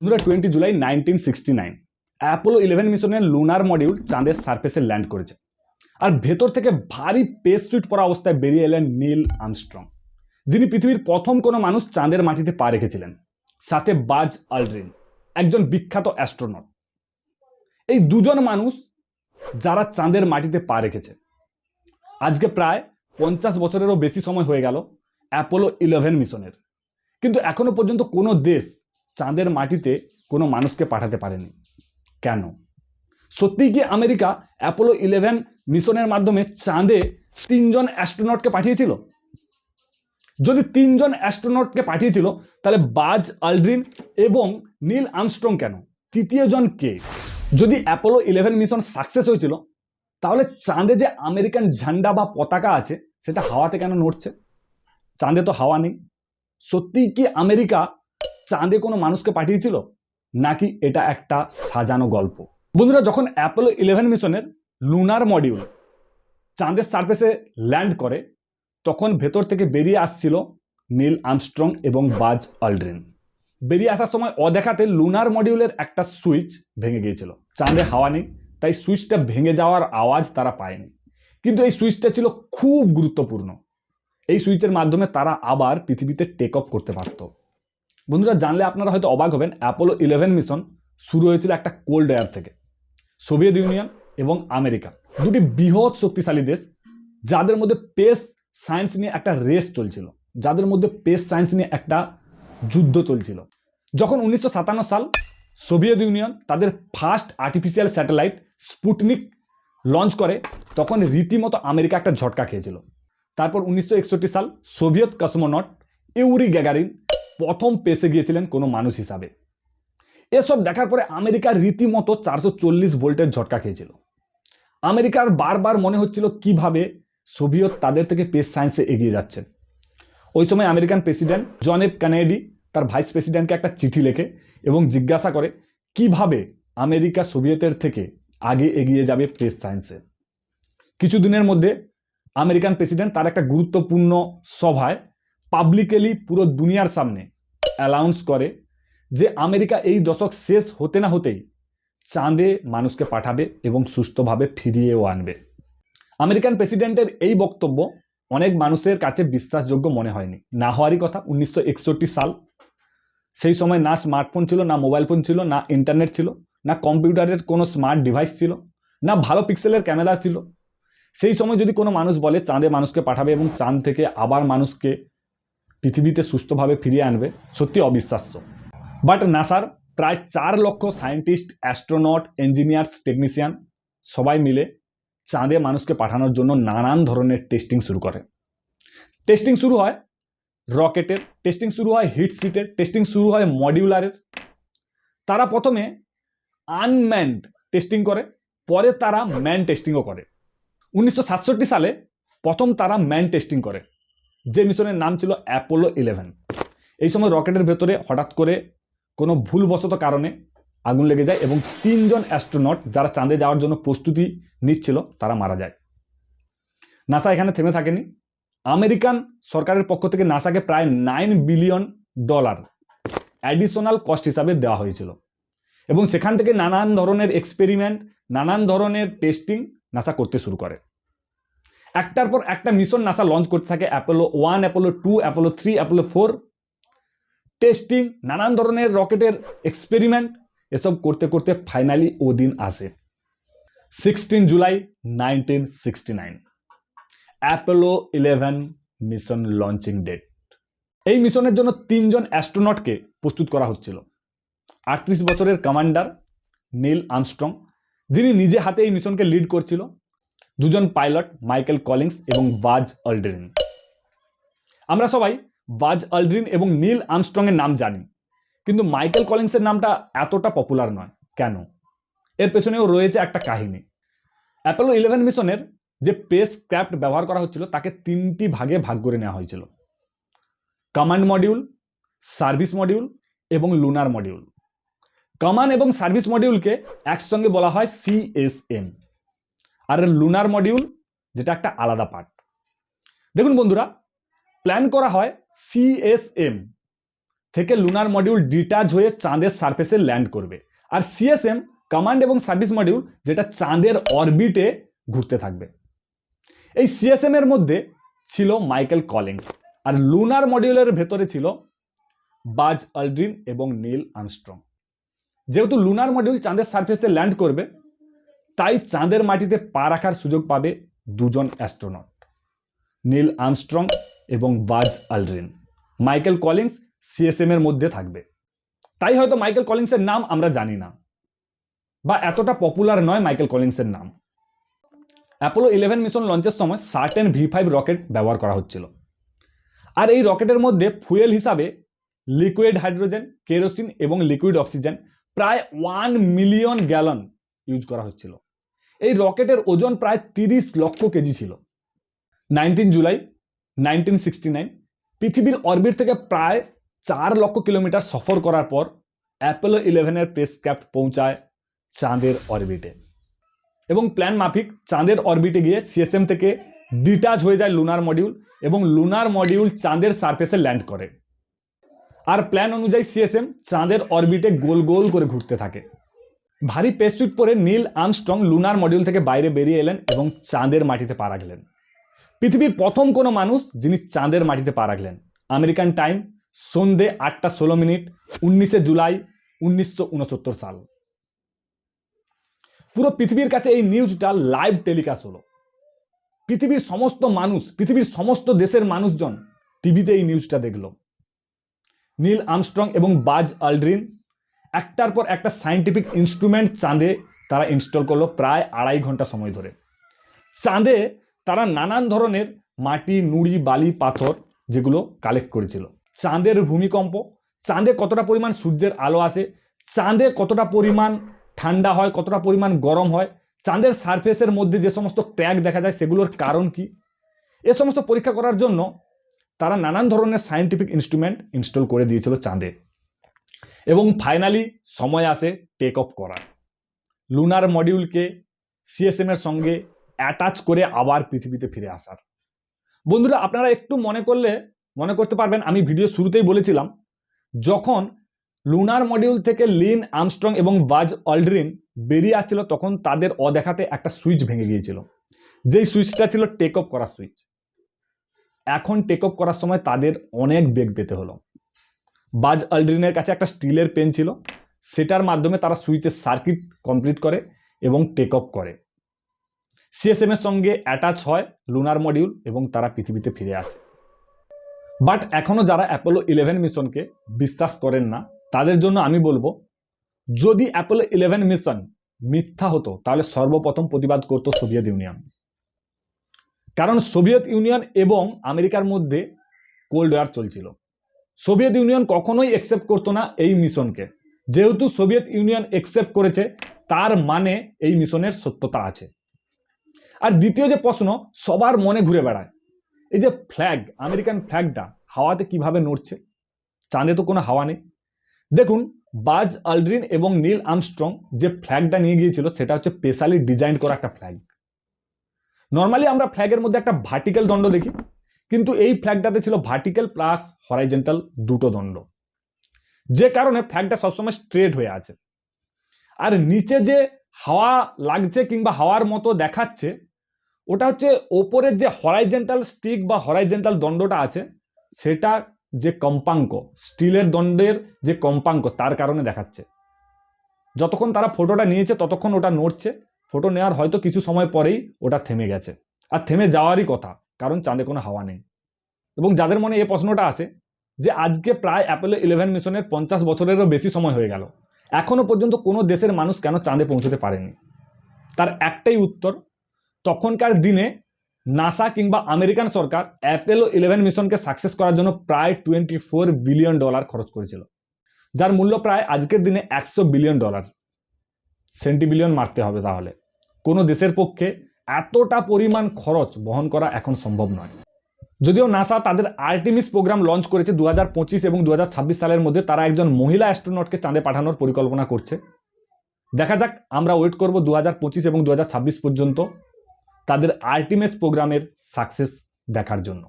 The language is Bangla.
বন্ধুরা twenty July nineteen sixty nine Apollo eleven মিশনের লুনার মডিউল চাঁদের সার্ফেসে ল্যান্ড করেছে। আর ভেতর থেকে ভারী পেস সুইট পরা অবস্থায় বেরিয়ে এলেন নীল আমস্ট্রং যিনি পৃথিবীর প্রথম কোনো মানুষ চাঁদের মাটিতে পা রেখেছিলেন, সাথে বাজ আলড্রিন, একজন বিখ্যাত অ্যাস্ট্রোনট এই দুজন মানুষ যারা চাঁদের মাটিতে পা রেখেছে। আজকে প্রায় পঞ্চাশ বছরেরও বেশি সময় হয়ে গেল অ্যাপোলো ইলেভেন মিশনের কিন্তু এখনও পর্যন্ত কোনো দেশ চাঁদের মাটিতে কোনো মানুষকে পাঠাতে পারেনি। কেন? সত্যিই কি আমেরিকা অ্যাপোলো ইলেভেন মিশনের মাধ্যমে চাঁদে তিনজন অ্যাস্ট্রোনটকে পাঠিয়েছিল? যদি তিনজন অ্যাস্ট্রোনটকে পাঠিয়েছিল, তাহলে বাজ, আলড্রিন এবং নীল আমস্ট্রং কেন? তৃতীয়জন কে? যদি অ্যাপোলো ইলেভেন মিশন সাকসেস হয়েছিল, তাহলে চাঁদে যে আমেরিকান ঝান্ডা বা পতাকা আছে, সেটা হাওয়াতে কেন নড়ছে? চাঁদে তো হাওয়া নেই। সত্যিই কি আমেরিকা চাঁদে কোনো মানুষকে পাঠিয়েছিল? নাকি এটা একটা সাজানো গল্প? বন্ধুরা, যখন অ্যাপোলো ইলেভেন মিশনের লুনার মডিউল চাঁদের সার্ফেসে ল্যান্ড করে, তখন ভেতর থেকে বেরিয়ে আসছিল নীল আমস্ট্রং এবং বাজ অলড্রিন বেরিয়ে আসার সময় অদেখাতে লুনার মডিউলের একটা সুইচ ভেঙে গিয়েছিল। চাঁদে হাওয়া নেই, তাই সুইচটা ভেঙে যাওয়ার আওয়াজ তারা পায়নি। কিন্তু এই সুইচটা ছিল খুব গুরুত্বপূর্ণ। এই সুইচের মাধ্যমে তারা আবার পৃথিবীতে টেক অফ করতে পারত। বন্ধুরা, জানলে আপনারা হয়তো অবাক হবেন অ্যাপোলো ইলেভেন মিশন শুরু হয়েছিল একটা কোল্ড এয়ার থেকে। সোভিয়েত ইউনিয়ন এবং আমেরিকা দুটি বৃহৎ শক্তিশালী দেশ, যাদের মধ্যে পেস সায়েন্স নিয়ে একটা রেস চলছিল, যাদের মধ্যে পেস সায়েন্স নিয়ে একটা যুদ্ধ চলছিল। যখন উনিশশো সাতান্ন সাল সোভিয়েত ইউনিয়ন তাদের first artificial satellite Sputnik launch করে, তখন রীতিমতো আমেরিকা একটা ঝটকা খেয়েছিল। তারপর উনিশশো একষট্টি সাল সোভিয়েত কসমোনট ইউরি গ্যাগারিন প্রথম পেসে গিয়েছিলেন কোনো মানুষ হিসাবে। এসব দেখার পরে আমেরিকার রীতিমতো চারশো চল্লিশ ভোল্টের ঝটকা খেয়েছিল। আমেরিকার বারবার মনে হচ্ছিল কীভাবে সোভিয়েত তাদের থেকে পেস সায়েন্সে এগিয়ে যাচ্ছে। ওই সময় American president John F Kennedy তার ভাইস প্রেসিডেন্টকে একটা চিঠি লেখে এবং জিজ্ঞাসা করে, কীভাবে আমেরিকা সোভিয়েতের থেকে আগে এগিয়ে যাবে পেস সায়েন্সে? কিছুদিনের মধ্যে আমেরিকান প্রেসিডেন্ট তার একটা গুরুত্বপূর্ণ সভায় পাবলিকেলি পুরো দুনিয়ার সামনে অ্যালাউন্স করে যে আমেরিকা এই দশক শেষ হতে না হতেই চাঁদে মানুষকে পাঠাবে এবং সুস্থভাবে ফিরিয়েও আনবে। আমেরিকান প্রেসিডেন্টের এই বক্তব্য অনেক মানুষের কাছে বিশ্বাসযোগ্য মনে হয়নি। না হওয়ারই কথা, উনিশশো একষট্টি সাল। সেই সময় না স্মার্টফোন ছিল, না মোবাইল ফোন ছিল, না ইন্টারনেট ছিল, না কম্পিউটারের কোনো স্মার্ট ডিভাইস ছিল, না ভালো পিক্সেলের ক্যামেরা ছিল। সেই সময় যদি কোনো মানুষ বলে চাঁদে মানুষকে পাঠাবে এবং চাঁদ থেকে আবার মানুষকে পৃথিবীতে সুস্থভাবে ফিরিয়ে আনবে, সত্যি অবিশ্বাস্য। বাট নাসার প্রায় চার লক্ষ সায়েন্টিস্ট, অ্যাস্ট্রোনট, ইঞ্জিনিয়ার্স, টেকনিশিয়ান সবাই মিলে চাঁদে মানুষকে পাঠানোর জন্য নানান ধরনের টেস্টিং শুরু করে। টেস্টিং শুরু হয় রকেটের, টেস্টিং শুরু হয় হিট সিটের, টেস্টিং শুরু হয় মডিউলারের। তারা প্রথমে আনম্যান্ড টেস্টিং করে, পরে তারা ম্যান টেস্টিংও করে। উনিশশো সাতষট্টি সালে প্রথম তারা ম্যান টেস্টিং করে। যে মিশনের নাম ছিল অ্যাপোলো ইলেভেন। এই সময় রকেটের ভেতরে হঠাৎ করে কোনো ভুলবশত কারণে আগুন লেগে যায় এবং তিনজন অ্যাস্ট্রোনট যারা চাঁদে যাওয়ার জন্য প্রস্তুতি নিচ্ছিল, তারা মারা যায়। নাসা এখানে থেমে থাকেনি। আমেরিকান সরকারের পক্ষ থেকে নাসাকে প্রায় nine billion dollar additional cost হিসাবে দেওয়া হয়েছিল এবং সেখান থেকে নানান ধরনের এক্সপেরিমেন্ট, নানান ধরনের টেস্টিং নাসা করতে শুরু করে। একটার পর একটা মিশন নাসা লঞ্চ করতে থাকে Apollo one Apollo two Apollo three Apollo four testing নানান ধরনের রকেটের এক্সপেরিমেন্ট এসব করতে করতে ফাইনালি ও দিন আসে। Sixteen July nineteen sixty nine Apollo eleven mission launching date এই মিশনের জন্য তিনজন অ্যাস্ট্রোনটকে প্রস্তুত করা হচ্ছিল। আটত্রিশ বছরের কমান্ডার নীল আমস্ট্রং যিনি নিজে হাতে এই মিশনকে লিড করছিল। দুজন পাইলট, মাইকেল কলিংস এবং বাজ অলড্রিন আমরা সবাই বাজ অলড্রিন এবং নীল আমস্ট্রংয়ের নাম জানি, কিন্তু মাইকেল কলিংসের নামটা এতটা পপুলার নয়। কেন? এর পেছনেও রয়েছে একটা কাহিনী। অ্যাপোলো ইলেভেন মিশনের যে পেস ক্রাফট ব্যবহার করা হচ্ছিল, তাকে তিনটি ভাগে ভাগ করে নেওয়া হয়েছিল। কমান্ড মডিউল, সার্ভিস মডিউল এবং লুনার মডিউল। কমান্ড এবং সার্ভিস মডিউলকে একসঙ্গে বলা হয় সিএসএম আর লুনার মডিউল যেটা একটা আলাদা পার্ট দেখুন বন্ধুরা প্ল্যান করা হয় সিএসএম থেকে লুনার মডিউল ডিটাচ হয়ে চাঁদের সারফেসে ল্যান্ড করবে। আর সিএসএম কমান্ড এবং সার্ভিস মডিউল যেটা চাঁদের অরবিটে ঘুরতে থাকবে। এই সিএসএম এর মধ্যে ছিল মাইকেল কলিংস আর লুনার মডিউলের ভেতরে ছিল বাজ আলড্রিন এবং নীল আর্মস্ট্রং যেহেতু লুনার মডিউল চাঁদের সারফেসে ল্যান্ড করবে তাই চাঁদের মাটিতে পা রাখার সুযোগ পাবে দুজন অ্যাস্ট্রোনট, নীল আর্মস্ট্রং এবং বাজ আলড্রিন। মাইকেল কলিংস সিএসএম এর মধ্যে থাকবে। তাই হয়তো মাইকেল কলিংসের নাম আমরা জানি না। বা এতটা পপুলার নয় মাইকেল কলিংসের নাম। অ্যাপোলো ইলেভেন মিশন লঞ্চের সময় সার্টেন ভি ফাইভ রকেট ব্যবহার করা হচ্ছিল। আর এই রকেটের মধ্যে ফুয়েল হিসাবে লিকুইড হাইড্রোজেন, কেরোসিন এবং লিকুইড অক্সিজেন প্রায় ওয়ান মিলিয়ন গ্যালন ইউজ করা হচ্ছিল। এই রকেটের ওজন প্রায় তিরিশ লক্ষ কেজি ছিল। Nineteen July nineteen sixty nine পৃথিবীর অরবিট থেকে প্রায় চার লক্ষ কিলোমিটার সফর করার পর অ্যাপোলো ইলেভেনের স্পেসক্রাফট পৌঁছায় চাঁদের অরবিটে এবং প্ল্যান মাফিক, চাঁদের অরবিটে গিয়ে সিএসএম থেকে ডিটাচ হয়ে যায় লুনার মডিউল এবং লুনার মডিউল চাঁদের সারফেসে ল্যান্ড করে। আর প্ল্যান অনুযায়ী সিএসএম চাঁদের অরবিটে গোল গোল করে ঘুরতে থাকে। ভারী পেস্টুট পরে নীল আর্মস্ট্রং লুনার মডিউল থেকে বাইরে বেরিয়ে এলেন এবং চাঁদের মাটিতে পা রাখলেন। পৃথিবীর প্রথম কোনো মানুষ যিনি চাঁদের মাটিতে পা রাখলেন। আমেরিকান টাইম, সন্ধে আটটা ষোলো মিনিট, উনিশে জুলাই উনিশশো উনসত্তর সাল। পুরো পৃথিবীর কাছে এই নিউজটা লাইভ টেলিকাস্ট হলো। পৃথিবীর সমস্ত মানুষ, পৃথিবীর সমস্ত দেশের মানুষজন টিভিতে এই নিউজটা দেখল। নীল আর্মস্ট্রং এবং বাজ আলড্রিন একটার পর একটা সায়েন্টিফিক ইনস্ট্রুমেন্ট চাঁদে তারা ইনস্টল করল প্রায় আড়াই ঘণ্টা সময় ধরে। চাঁদে তারা নানান ধরনের মাটি, নুড়ি, বালি, পাথর যেগুলো কালেক্ট করেছিল। চাঁদের ভূমিকম্প, চাঁদে কতটা পরিমাণ সূর্যের আলো আসে, চাঁদে কতটা পরিমাণ ঠান্ডা হয়, কতটা পরিমাণ গরম হয়, চাঁদের সারফেসের মধ্যে যে সমস্ত ক্র্যাক দেখা যায় সেগুলোর কারণ কি? এ সমস্ত পরীক্ষা করার জন্য তারা নানান ধরনের সায়েন্টিফিক ইনস্ট্রুমেন্ট ইনস্টল করে দিয়েছিল চাঁদে। এবং ফাইনালি সময় আসে টেক অফ করার। লুনার মডিউলকে সিএসএম এর সঙ্গে অ্যাটাচ করে আবার পৃথিবীতে ফিরে আসার। বন্ধুরা, আপনারা একটু মনে করলে, মনে করতে পারবেন, আমি ভিডিও শুরুতেই বলেছিলাম, যখন লুনার মডিউল থেকে লিন আর্মস্ট্রং এবং বাজ অলড্রিন বেরিয়ে আসছিল, তখন তাদের অদেখাতে একটা সুইচ ভেঙে গিয়েছিল। যেই সুইচটা ছিল টেক অফ করার সুইচ এখন টেক অফ করার সময় তাদের অনেক বেগ পেতে হলো। বাজ আলড্রিনের কাছে একটা স্টিলের পেন ছিল। সেটার মাধ্যমে তারা সুইচের সার্কিট কমপ্লিট করে এবং টেক অফ করে। সিএসএম এর সঙ্গে অ্যাটাচ হয় লুনার মডিউল এবং তারা পৃথিবীতে ফিরে আসে। বাট এখনও যারা অ্যাপোলো ইলেভেন মিশনকে বিশ্বাস করেন না, তাদের জন্য আমি বলব, যদি অ্যাপোলো ইলেভেন মিশন মিথ্যা হতো, তাহলে সর্বপ্রথম প্রতিবাদ করত সোভিয়েত ইউনিয়ন। কারণ সোভিয়েত ইউনিয়ন এবং আমেরিকার মধ্যে কোল্ড ওয়ার চলছিল। সোভিয়েত ইউনিয়ন কখনোই অ্যাকসেপ্ট করতো না এই মিশনকে। যেহেতু সোভিয়েত ইউনিয়ন একসেপ্ট করেছে, তার মানে এই মিশনের সত্যতা আছে। আর দ্বিতীয় যে প্রশ্ন, সবার মনে ঘুরে বেড়ায়। এই যে ফ্ল্যাগ আমেরিকান ফ্ল্যাগটা হাওয়াতে কীভাবে নড়ছে? চাঁদে তো কোনো হাওয়া নেই। দেখুন, বাজ আলড্রিন এবং নীল আর্মস্ট্রং যে ফ্ল্যাগটা নিয়ে গিয়েছিল, সেটা হচ্ছে স্পেশালি ডিজাইন করা একটা ফ্ল্যাগ নর্মালি আমরা ফ্ল্যাগের মধ্যে একটা ভার্টিক্যাল দণ্ড দেখি। কিন্তু এই ফ্ল্যাগটাতে ছিল ভার্টিক্যাল প্লাস হরাইজেন্টাল দুটো দণ্ড। যে কারণে ফ্ল্যাগটা সবসময় স্ট্রেট হয়ে আছে। আর নিচে যে হাওয়া লাগছে কিংবা হাওয়ার মতো দেখাচ্ছে, ওটা হচ্ছে ওপরের যে হরাইজেন্টাল স্টিক বা হরাইজেন্টাল দণ্ডটা আছে, সেটা যে কম্পাঙ্ক, স্টিলের দণ্ডের যে কম্পাঙ্ক, তার কারণে দেখাচ্ছে। যতক্ষণ তারা ফটোটা নিয়েছে, ততক্ষণ ওটা নড়ছে। ফটো নেওয়ার হয়তো কিছু সময় পরেই ওটা থেমে গেছে। আর থেমে যাওয়ারই কথা। কারণ চাঁদে কোনো হাওয়া নেই। এবং যাদের মনে এই প্রশ্নটা আসে যে আজকে প্রায় অ্যাপেলো ইলেভেন মিশনের পঞ্চাশ বছরেরও বেশি সময় হয়ে গেল এখনও পর্যন্ত কোনো দেশের মানুষ কেন চাঁদে পৌঁছতে পারেনি? তার একটাই উত্তর, তখনকার দিনে নাসা কিংবা আমেরিকান সরকার অ্যাপেলো ইলেভেন মিশনকে সাকসেস করার জন্য প্রায় টোয়েন্টি ফোর বিলিয়ন ডলার খরচ করেছিল, যার মূল্য প্রায় আজকের দিনে একশো বিলিয়ন ডলার সেন্টি বিলিয়ন মারতে হবে তাহলে। কোনো দেশের পক্ষে এতটা পরিমাণ খরচ বহন করা এখন সম্ভব নয়। যদিও নাসা তাদের আর্টিমিস প্রোগ্রাম লঞ্চ করেছে দু হাজার পঁচিশ এবং দু হাজার ছাব্বিশ সালের মধ্যে, তারা একজন মহিলা অ্যাস্ট্রোনটকে চাঁদে পাঠানোর পরিকল্পনা করছে। দেখা যাক, আমরা ওয়েট করব দু হাজার পঁচিশ এবং দুহাজার ছাব্বিশ পর্যন্ত তাদের আর্টিমেস প্রোগ্রামের সাকসেস দেখার জন্য।